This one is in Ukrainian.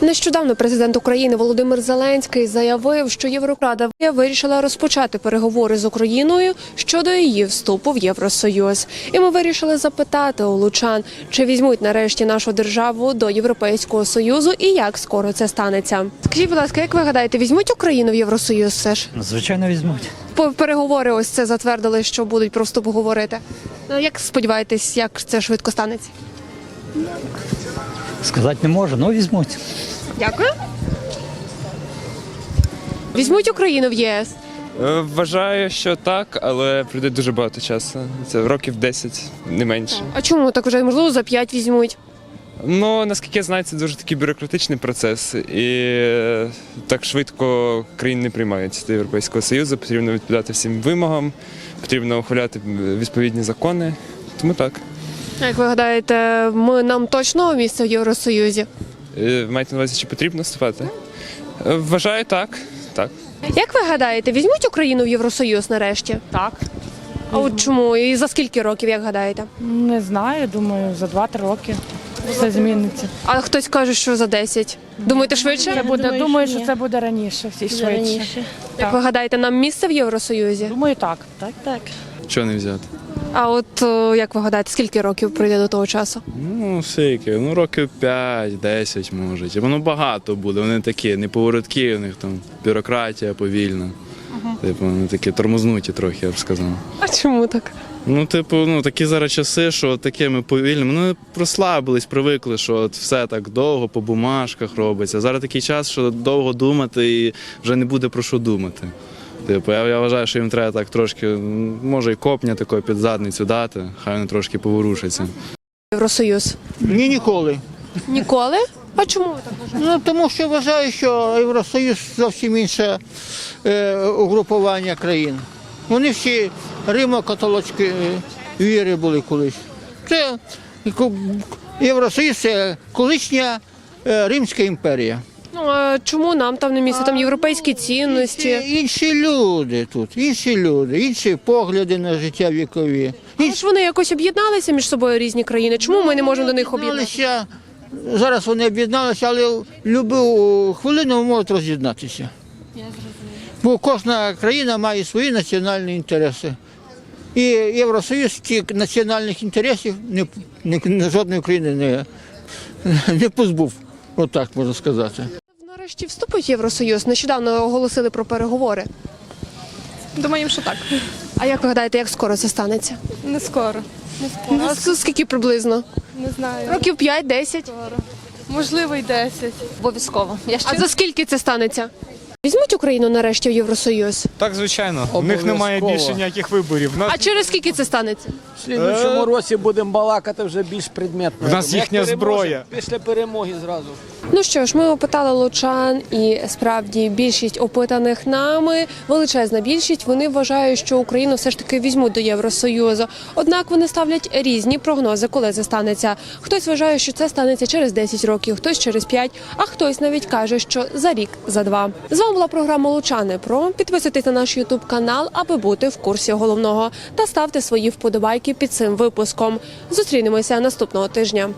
Нещодавно президент України Володимир Зеленський заявив, що Єврорада вирішила розпочати переговори з Україною щодо її вступу в Євросоюз. І ми вирішили запитати у лучан, чи візьмуть нарешті нашу державу до Європейського союзу і як скоро це станеться. Скажіть, будь ласка, як ви гадаєте, візьмуть Україну в Євросоюз? Все ж Ну, Звичайно, візьмуть. по переговори ось це затвердили, що будуть про вступ говорити. Ну як сподіваєтесь, як це швидко станеться? Сказати не можу, але візьмуть. Дякую. Візьмуть Україну в ЄС. Е, Вважаю, що так, але прийде дуже багато часу. Це років 10, не менше. А чому так вже можливо за 5 візьмуть? Ну наскільки я знаю, це дуже такий бюрократичний процес, і е, так швидко країни не приймаються до Європейського Союзу. Потрібно відповідати всім вимогам, потрібно ухваляти відповідні закони. Тому так. Як ви гадаєте, ми нам точно місце в Євросоюзі? Е, Маєте на увазі, чи потрібно вступати? Е, Вважаю так. Так. Як ви гадаєте, візьмуть Україну в Євросоюз нарешті? Так. А от чому? І за скільки років, як гадаєте? Не знаю, думаю, за 2-3 роки все зміниться. А хтось каже, що за 10. Думаєте, швидше? Це буде, думаю, думаю, що що це буде раніше, всі швидше. раніше. Як ви гадаєте, нам місце в Євросоюзі? Думаю, так. Так, так. Чого не взяти? А от о, як ви гадаєте, скільки років пройде до того часу? Ну, скільки, ну років 5-10 може. Ну багато буде. Вони такі, неповороткі, у них там бюрократія повільна. Типу, вони такі тормознуті трохи, я б сказав. А чому так? Ну, типу, ну такі зараз часи, що такими повільними, ну прослабились, привикли, що от все так довго по бумажках робиться. Зараз такий час, що довго думати і вже не буде про що думати. Типу, я, я вважаю, що їм треба так трошки, може, і копня такої під задницю дати, хай вони трошки поворушаться. Євросоюз? Ні, ніколи. Ніколи? А чому ви так вважаєте? Ну тому що вважаю, що Євросоюз зовсім інше е, угрупування країн. Вони всі римо-католицькі е, віри були колись. Це Євросоюз це колишня е, Римська імперія. Ну а чому нам там не місце? Там європейські цінності. Інші, інші люди тут, інші люди, інші погляди на життя вікові. Але ж вони якось об'єдналися між собою різні країни. Чому ми не можемо до них об'єднатися? Об'єдналися, Зараз вони об'єдналися, але в будь-яку хвилину можуть роз'єднатися. Бо кожна країна має свої національні інтереси. І Євросоюз тих національних інтересів не, не, жодної країни не, не позбув. Отак можна сказати. Нарешті вступить в Євросоюз. Нещодавно оголосили про переговори. Думаємо, що так. А як ви гадаєте, як скоро це станеться? Не скоро. Ну, с- скільки приблизно? Не знаю. Років 5-10? Можливо, й 10. Обов'язково. Я А за скільки це станеться? Візьмуть Україну нарешті в Євросоюз. Так, звичайно. У них немає більше ніяких виборів. Нас, А через скільки це станеться? В слідуючому році будемо балакати вже більш предметно. в нас їхня зброя. Після перемоги зразу. Ну що ж, ми опитали лучан, і справді більшість опитаних нами, величезна більшість, вони вважають, що Україну все ж таки візьмуть до Євросоюзу. Однак вони ставлять різні прогнози, коли це станеться. Хтось вважає, що це станеться через 10 років, хтось через 5, а хтось навіть каже, що за рік, за два. З вами була програма Лучани Про. Підписуйтесь на наш Ютуб канал, аби бути в курсі головного, та ставте свої вподобайки під цим випуском. Зустрінемося наступного тижня.